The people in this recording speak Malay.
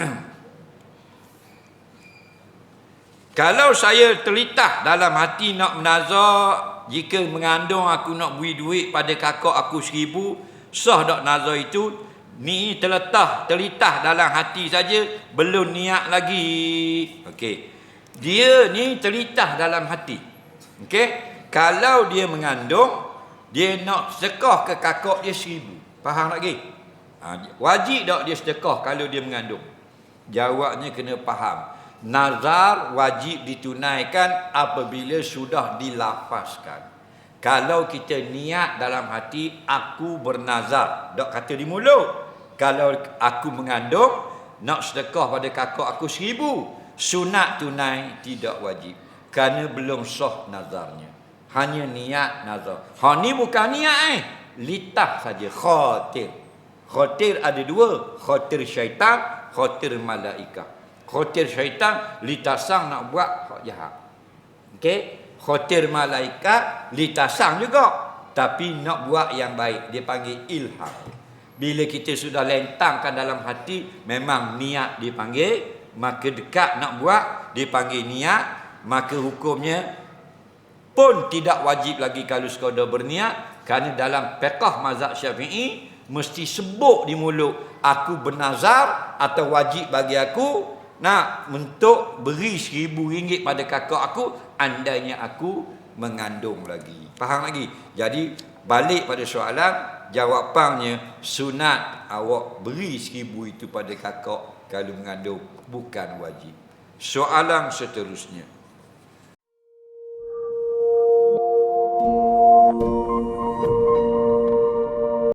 Kalau saya terlitah dalam hati nak menazar jika mengandung aku nak beri duit pada kakak aku seribu sah tak nazar itu? Ni terletak terlitah dalam hati saja belum niat lagi. Okey dia ni terlitah dalam hati. Okey kalau dia mengandung dia nak sedekah ke kakak dia seribu. Faham lagi ha, wajib tak dia sedekah kalau dia mengandung jawabnya kena faham Nazar wajib ditunaikan apabila sudah dilafazkan. Kalau kita niat dalam hati aku bernazar, dok kata di mulut. Kalau aku mengandung nak sedekah pada kakak aku seribu, sunat tunai tidak wajib. Kerana belum sah nazarnya. Hanya niat nazar. Ha ni bukan niat eh. Litah saja khatir. Khatir ada dua, khatir syaitan, khatir malaikah. Khotir syaitan litasang nak buat hak jahat. Okey? Khotir malaikat litasang juga tapi nak buat yang baik dia panggil ilham. Bila kita sudah lentangkan dalam hati memang niat dipanggil maka dekat nak buat dipanggil niat maka hukumnya pun tidak wajib lagi kalau sekadar berniat kerana dalam fiqh mazhab Syafi'i mesti sebut di mulut. Aku bernazar atau wajib bagi aku nak untuk beri seribu ringgit pada kakak aku andainya aku mengandung lagi. Faham lagi? Jadi balik pada soalan jawapannya sunat awak beri seribu itu pada kakak kalau mengandung. Bukan wajib. Soalan seterusnya